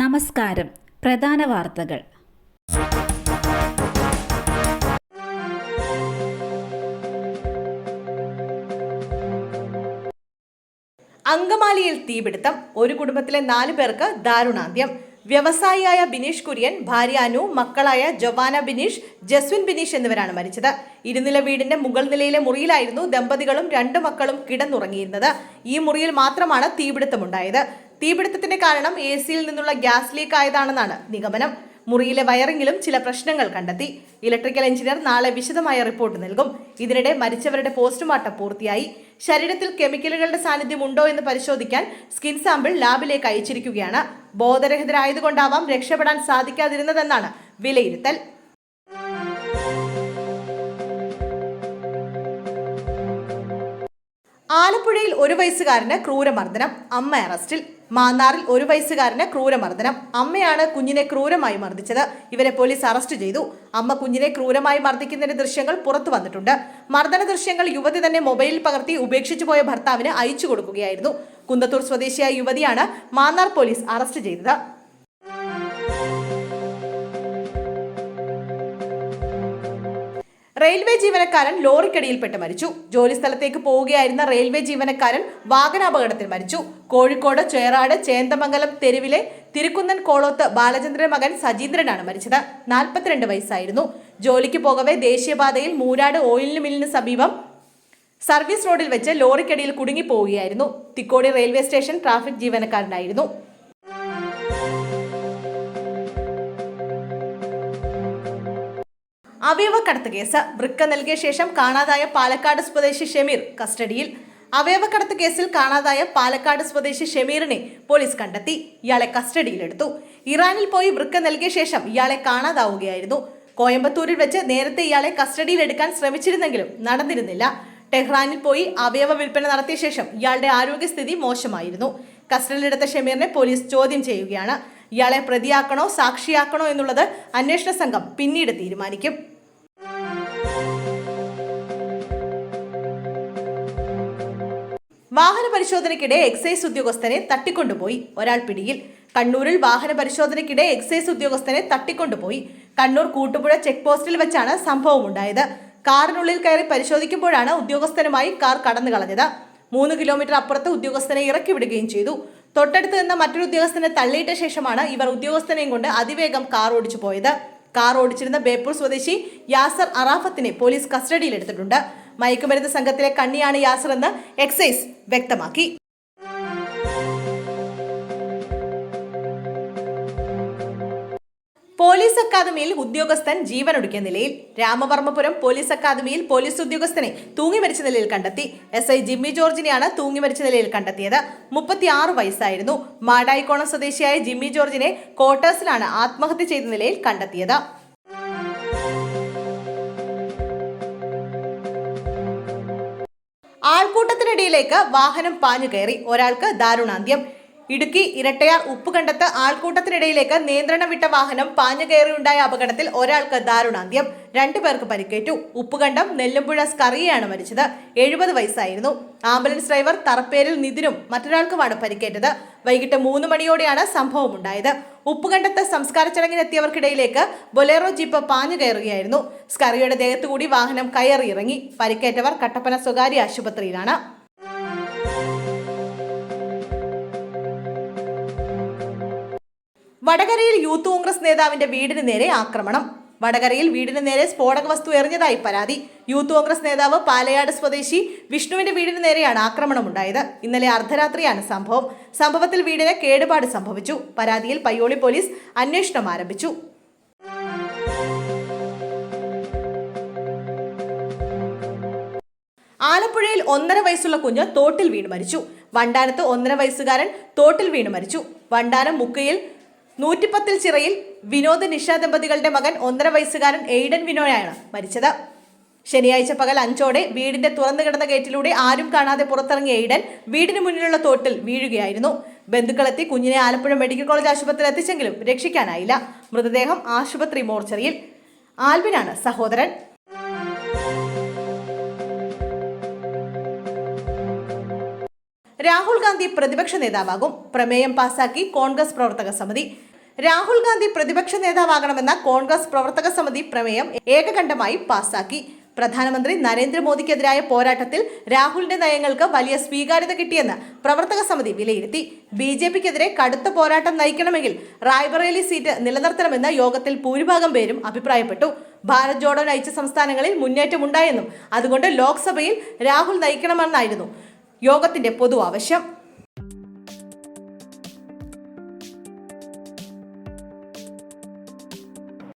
നമസ്കാരം. പ്രധാന വാർത്തകൾ. അങ്കമാലിയിൽ തീപിടുത്തം. ഒരു കുടുംബത്തിലെ നാല് പേർക്ക് ദാരുണാന്ത്യം. വ്യവസായിയായ ബിനീഷ് കുര്യൻ ഭാര്യ അനു മക്കളായ ജവാന ബിനീഷ് ജസ്വിൻ ബിനീഷ് എന്നിവരാണ് മരിച്ചത്. ഇരുനില വീടിന്റെ മുകൾ നിലയിലെ മുറിയിലായിരുന്നു ദമ്പതികളും രണ്ടു മക്കളും കിടന്നുറങ്ങിയിരുന്നത്. ഈ മുറിയിൽ മാത്രമാണ് തീപിടുത്തമുണ്ടായത്. തീപിടുത്തത്തിന്റെ കാരണം എ സിയിൽ നിന്നുള്ള ഗ്യാസ് ലീക്ക് ആയതാണെന്നാണ് നിഗമനം. മുറിയിലെ വയറിങ്ങിലും ചില പ്രശ്നങ്ങൾ കണ്ടെത്തി. ഇലക്ട്രിക്കൽ എഞ്ചിനീയർ നാളെ വിശദമായ റിപ്പോർട്ട് നൽകും. ഇതിനിടെ മരിച്ചവരുടെ പോസ്റ്റ്മോർട്ടം പൂർത്തിയായി. ശരീരത്തിൽ കെമിക്കലുകളുടെ സാന്നിധ്യം ഉണ്ടോ എന്ന് പരിശോധിക്കാൻ സ്കിൻ സാമ്പിൾ ലാബിലേക്ക് അയച്ചിരിക്കുകയാണ്. ബോധരഹിതരായതുകൊണ്ടാവാം രക്ഷപ്പെടാൻ സാധിക്കാതിരുന്നതെന്നാണ് വിലയിരുത്തൽ. ആലപ്പുഴയിൽ ഒരു വയസ്സുകാരന് ക്രൂരമർദ്ദനം. അമ്മ അറസ്റ്റിൽ. മാന്നാറിൽ ഒരു വയസ്സുകാരന് ക്രൂരമർദ്ദനം. അമ്മയാണ് കുഞ്ഞിനെ ക്രൂരമായി മർദ്ദിച്ചത്. ഇവരെ പോലീസ് അറസ്റ്റ് ചെയ്തു. അമ്മ കുഞ്ഞിനെ ക്രൂരമായി മർദ്ദിക്കുന്നതിന്റെ ദൃശ്യങ്ങൾ പുറത്തു വന്നിട്ടുണ്ട്. മർദ്ദന ദൃശ്യങ്ങൾ യുവതി തന്നെ മൊബൈലിൽ പകർത്തി ഉപേക്ഷിച്ചു പോയ ഭർത്താവിന് അയച്ചു കൊടുക്കുകയായിരുന്നു. കുന്നത്തൂർ സ്വദേശിയായ യുവതിയാണ് മാന്നാർ പോലീസ് അറസ്റ്റ് ചെയ്തത്. റെയിൽവേ ജീവനക്കാരൻ ലോറിക്കടിയിൽപ്പെട്ട് മരിച്ചു. ജോലി സ്ഥലത്തേക്ക് പോവുകയായിരുന്ന റെയിൽവേ ജീവനക്കാരൻ വാഹനാപകടത്തിൽ മരിച്ചു. കോഴിക്കോട് ചേറാട് ചേന്തമംഗലം തെരുവിലെ തിരുക്കുന്നൻ കോളോത്ത് ബാലചന്ദ്രൻ മകൻ സജീന്ദ്രനാണ് മരിച്ചത്. നാൽപ്പത്തിരണ്ട് വയസ്സായിരുന്നു. ജോലിക്ക് പോകവേ ദേശീയപാതയിൽ മൂരാട് ഓയിൽ മില്ലിന് സമീപം സർവീസ് റോഡിൽ വെച്ച് ലോറിക്കടിയിൽ കുടുങ്ങിപ്പോവുകയായിരുന്നു. തിക്കോടി റെയിൽവേ സ്റ്റേഷൻ ട്രാഫിക് ജീവനക്കാരനായിരുന്നു. അവയവക്കടത്ത് കേസ്. വൃക്ക നൽകിയ ശേഷം കാണാതായ പാലക്കാട് സ്വദേശി ഷമീർ കസ്റ്റഡിയിൽ. അവയവക്കടത്ത് കേസിൽ കാണാതായ പാലക്കാട് സ്വദേശി ഷമീറിനെ പോലീസ് കണ്ടെത്തി. ഇയാളെ കസ്റ്റഡിയിലെടുത്തു. ഇറാനിൽ പോയി വൃക്ക നൽകിയ ശേഷം ഇയാളെ കാണാതാവുകയായിരുന്നു. കോയമ്പത്തൂരിൽ വെച്ച് നേരത്തെ ഇയാളെ കസ്റ്റഡിയിലെടുക്കാൻ ശ്രമിച്ചിരുന്നെങ്കിലും നടന്നിരുന്നില്ല. ടെഹ്റാനിൽ പോയി അവയവ വിൽപ്പന നടത്തിയ ശേഷം ഇയാളുടെ ആരോഗ്യസ്ഥിതി മോശമായിരുന്നു. കസ്റ്റഡിയിലെടുത്ത ഷമീറിനെ പോലീസ് ചോദ്യം ചെയ്യുകയാണ്. ഇയാളെ പ്രതിയാക്കണോ സാക്ഷിയാക്കണോ എന്നുള്ളത് അന്വേഷണ സംഘം പിന്നീട് തീരുമാനിക്കും. വാഹന പരിശോധനയ്ക്കിടെ എക്സൈസ് ഉദ്യോഗസ്ഥനെ തട്ടിക്കൊണ്ടുപോയി. ഒരാൾ പിടിയിൽ. കണ്ണൂരിൽ വാഹന പരിശോധനയ്ക്കിടെ എക്സൈസ് ഉദ്യോഗസ്ഥനെ തട്ടിക്കൊണ്ടുപോയി. കണ്ണൂർ കൂട്ടുപുഴ ചെക്ക് പോസ്റ്റിൽ വെച്ചാണ് സംഭവം ഉണ്ടായത് കാറിനുള്ളിൽ കയറി പരിശോധിക്കുമ്പോഴാണ് ഉദ്യോഗസ്ഥനുമായി കാർ കടന്നു കളഞ്ഞത് മൂന്ന് കിലോമീറ്റർ അപ്പുറത്ത് ഉദ്യോഗസ്ഥനെ ഇറക്കി വിടുകയും ചെയ്തു. തൊട്ടടുത്ത് നിന്ന് മറ്റൊരു ഉദ്യോഗസ്ഥനെ തള്ളിയിട്ട ശേഷമാണ് ഇവർ ഉദ്യോഗസ്ഥനെയും കൊണ്ട് അതിവേഗം കാർ ഓടിച്ചു പോയത് കാർ ഓടിച്ചിരുന്ന ബേപ്പൂർ സ്വദേശി യാസർ അറാഫത്തിനെ പോലീസ് കസ്റ്റഡിയിലെടുത്തിട്ടുണ്ട്. മയക്കുമരുന്ന് സംഘത്തിലെ കണ്ണിയാണ് യാസർ എന്ന് എക്സൈസ് വ്യക്തമാക്കി. പോലീസ് അക്കാദമിയിൽ ഉദ്യോഗസ്ഥൻ ജീവനൊടുക്കിയ നിലയിൽ രാമവർമ്മപുരം പോലീസ് അക്കാദമിയിൽ പോലീസ് ഉദ്യോഗസ്ഥനെ തൂങ്ങി മരിച്ച നിലയിൽ കണ്ടെത്തി. എസ് ഐ ജിമ്മി ജോർജിനെയാണ് തൂങ്ങി മരിച്ച നിലയിൽ കണ്ടെത്തിയത്. മുപ്പത്തിയാറ് വയസ്സായിരുന്നു. മാടായിക്കോണം സ്വദേശിയായ ജിമ്മി ജോർജിനെ ക്വാർട്ടേഴ്സിലാണ് ആത്മഹത്യ ചെയ്ത നിലയിൽ കണ്ടെത്തിയത്. ആൾക്കൂട്ടത്തിനിടയിലേക്ക് വാഹനം പാഞ്ഞു കയറി. ഒരാൾക്ക് ദാരുണാന്ത്യം. ഇടുക്കി ഇരട്ടയാർ ഉപ്പുകണ്ടത്ത് ആൾക്കൂട്ടത്തിനിടയിലേക്ക് നിയന്ത്രണം വിട്ട വാഹനം പാഞ്ഞു കയറിയുണ്ടായ അപകടത്തിൽ ഒരാൾക്ക് ദാരുണാന്ത്യം. രണ്ടുപേർക്ക് പരിക്കേറ്റു. ഉപ്പുകണ്ടം നെല്ലുംപുഴ സ്കറിയാണ് മരിച്ചത്. എഴുപത് വയസ്സായിരുന്നു. ആംബുലൻസ് ഡ്രൈവർ തറപ്പേരിൽ നിതിനും മറ്റൊരാൾക്കുമാണ് പരിക്കേറ്റത്. വൈകിട്ട് മൂന്ന് മണിയോടെയാണ് സംഭവം ഉണ്ടായത് ഉപ്പുകണ്ടത്ത് സംസ്കാര ചടങ്ങിനെത്തിയവർക്കിടയിലേക്ക് ബൊലേറോ ജീപ്പ് പാഞ്ഞു കയറുകയായിരുന്നു. സ്കറിയുടെ ദേഹത്തുകൂടി വാഹനം കയറിയിറങ്ങി. പരിക്കേറ്റവർ കട്ടപ്പന സ്വകാര്യ ആശുപത്രിയിലാണ്. വടകരയിൽ യൂത്ത് കോൺഗ്രസ് നേതാവിന്റെ വീടിന് നേരെ ആക്രമണം. വടകരയിൽ വീടിന് നേരെ സ്ഫോടക വസ്തു എറിഞ്ഞതായി പരാതി. യൂത്ത് കോൺഗ്രസ് നേതാവ് പാലയാട് സ്വദേശി വിഷ്ണുവിന്റെ വീടിന് നേരെയാണ് ആക്രമണം ഉണ്ടായത് ഇന്നലെ അർദ്ധരാത്രിയാണ് സംഭവം. സംഭവത്തിൽ വീടിന് കേടുപാട് സംഭവിച്ചു. പരാതിയിൽ പയ്യോളി പോലീസ് അന്വേഷണം ആരംഭിച്ചു. ആലപ്പുഴയിൽ ഒന്നര വയസ്സുള്ള കുഞ്ഞ് തോട്ടിൽ വീണ് മരിച്ചു. വണ്ടാനത്ത് ഒന്നര വയസ്സുകാരൻ തോട്ടിൽ വീണ് മരിച്ചു. വണ്ടാനം മുക്കയിൽ നൂറ്റിപ്പത്തിൽ ചിറയിൽ വിനോദ് നിഷ ദമ്പതികളുടെ മകൻ ഒന്നര വയസ്സുകാരൻ എയ്ഡൻ വിനോയാണ് മരിച്ചത്. ശനിയാഴ്ച പകൽ അഞ്ചോടെ വീടിന്റെ തുറന്നു കിടന്ന ഗേറ്റിലൂടെ ആരും കാണാതെ പുറത്തിറങ്ങിയ എയ്ഡൻ വീടിന് മുന്നിലുള്ള തോട്ടിൽ വീഴുകയായിരുന്നു. ബന്ധുക്കളെത്തി കുഞ്ഞിനെ ആലപ്പുഴ മെഡിക്കൽ കോളേജ് ആശുപത്രിയിൽ എത്തിച്ചെങ്കിലും രക്ഷിക്കാനായില്ല. മൃതദേഹം ആശുപത്രി മോർച്ചറിയിൽ. ആൽബിനാണ് സഹോദരൻ. രാഹുൽ ഗാന്ധി പ്രതിപക്ഷ നേതാവാകും. പ്രമേയം പാസാക്കി കോൺഗ്രസ് പ്രവർത്തക സമിതി. രാഹുൽ ഗാന്ധി പ്രതിപക്ഷ നേതാവാകണമെന്ന കോൺഗ്രസ് പ്രവർത്തക സമിതി പ്രമേയം ഏകകണ്ഠമായി പാസാക്കി. പ്രധാനമന്ത്രി നരേന്ദ്രമോദിക്കെതിരായ പോരാട്ടത്തിൽ രാഹുലിന്റെ നയങ്ങൾക്ക് വലിയ സ്വീകാര്യത കിട്ടിയെന്ന് പ്രവർത്തക സമിതി വിലയിരുത്തി. ബി ജെ പിക്കെതിരെ കടുത്ത പോരാട്ടം നയിക്കണമെങ്കിൽ റായ്ബറേലി സീറ്റ് നിലനിർത്തണമെന്ന് യോഗത്തിൽ ഭൂരിഭാഗം പേരും അഭിപ്രായപ്പെട്ടു. ഭാരത് ജോഡോ നയിച്ച സംസ്ഥാനങ്ങളിൽ മുന്നേറ്റമുണ്ടായെന്നും അതുകൊണ്ട് ലോക്സഭയിൽ രാഹുൽ നയിക്കണമെന്നായിരുന്നു യോഗത്തിന്റെ പൊതു ആവശ്യം.